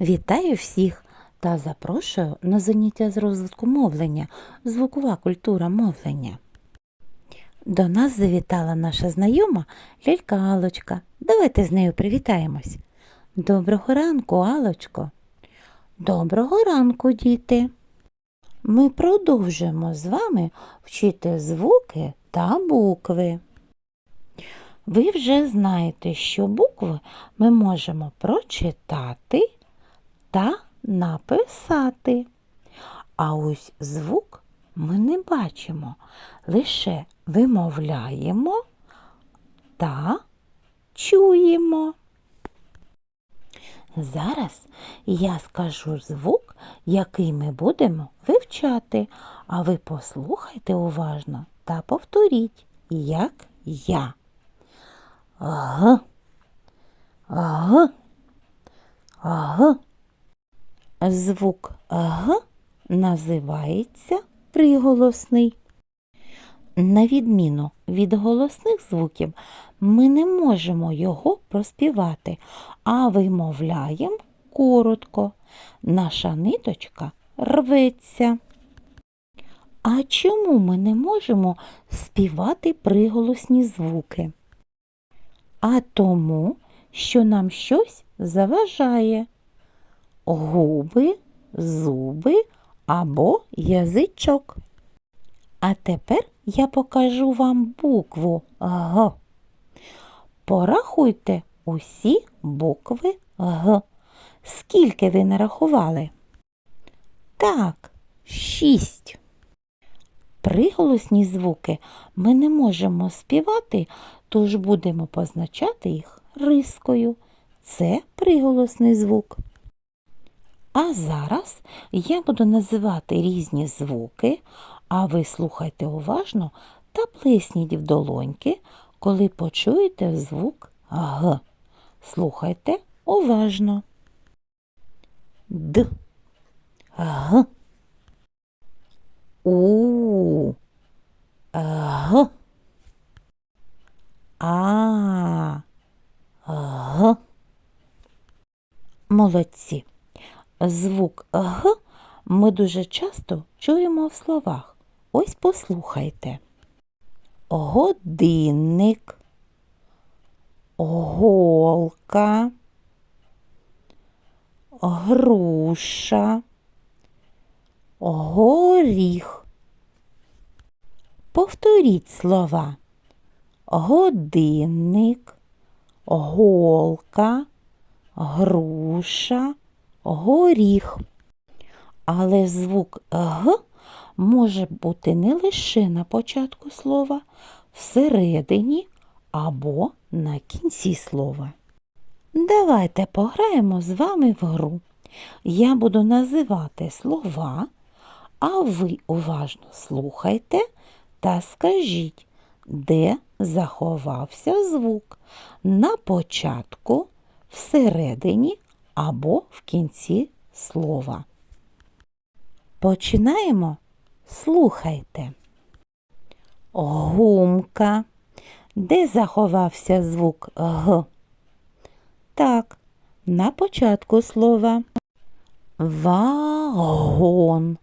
Вітаю всіх та запрошую на заняття з розвитку мовлення, звукова культура мовлення. До нас завітала наша знайома лялька Алочка. Давайте з нею привітаємось. Доброго ранку, Алочко. Доброго ранку, діти. Ми продовжуємо з вами вчити звуки та букви. Ви вже знаєте, що букви ми можемо прочитати та написати. А ось звук ми не бачимо, лише вимовляємо та чуємо. Зараз я скажу звук, який ми будемо вивчати, а ви послухайте уважно та повторіть, як я. Г. Г. Г. Звук Г називається приголосний. На відміну від голосних звуків, ми не можемо його проспівати, а вимовляємо коротко. Наша ниточка рветься. А чому ми не можемо співати приголосні звуки? А тому, що нам щось заважає губи, зуби або язичок. А тепер я покажу вам букву Г. Порахуйте усі букви Г. Скільки ви нарахували? Так, шість. Приголосні звуки ми не можемо співати, тож будемо позначати їх рискою. Це приголосний звук. А зараз я буду називати різні звуки, а ви слухайте уважно та плесніть в долоньки, коли почуєте звук Г. Слухайте уважно. Д. Г. У. Г. А. Г. Молодці. Звук Г ми дуже часто чуємо в словах. Ось послухайте. Годинник, голка, груша, горіх. Повторіть слова. Годинник, голка, груша, горіх. Але звук Г може бути не лише на початку слова, всередині або на кінці слова. Давайте пограємо з вами в гру. Я буду називати слова, а ви уважно слухайте та скажіть, де заховався звук на початку, всередині або в кінці слова. Починаємо. Слухайте. Гумка. Де заховався звук Г? Так, на початку слова. Вагон.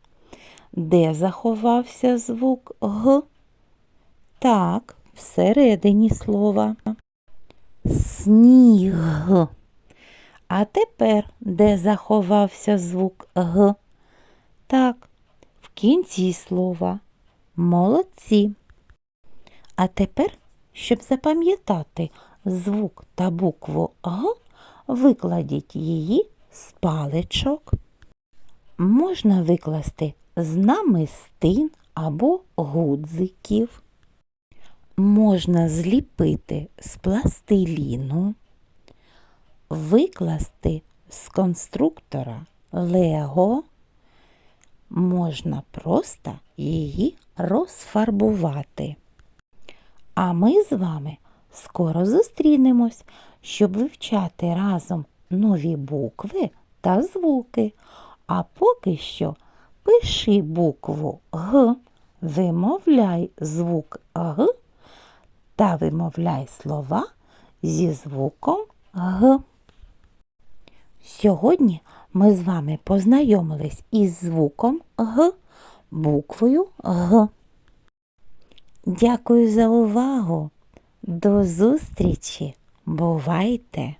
Де заховався звук Г? Так, всередині слова. Сніг. А тепер де заховався звук Г? Так, в кінці слова. Молодці. А тепер, щоб запам'ятати звук та букву Г, викладіть її з паличок. Можна викласти з намистин або гудзиків. Можна зліпити з пластиліну, викласти з конструктора Лего можна просто її розфарбувати. А ми з вами скоро зустрінемось, щоб вивчати разом нові букви та звуки. А поки що пиши букву Г, вимовляй звук Г та вимовляй слова зі звуком Г. Сьогодні ми з вами познайомились із звуком Г, буквою Г. Дякую за увагу. До зустрічі. Бувайте!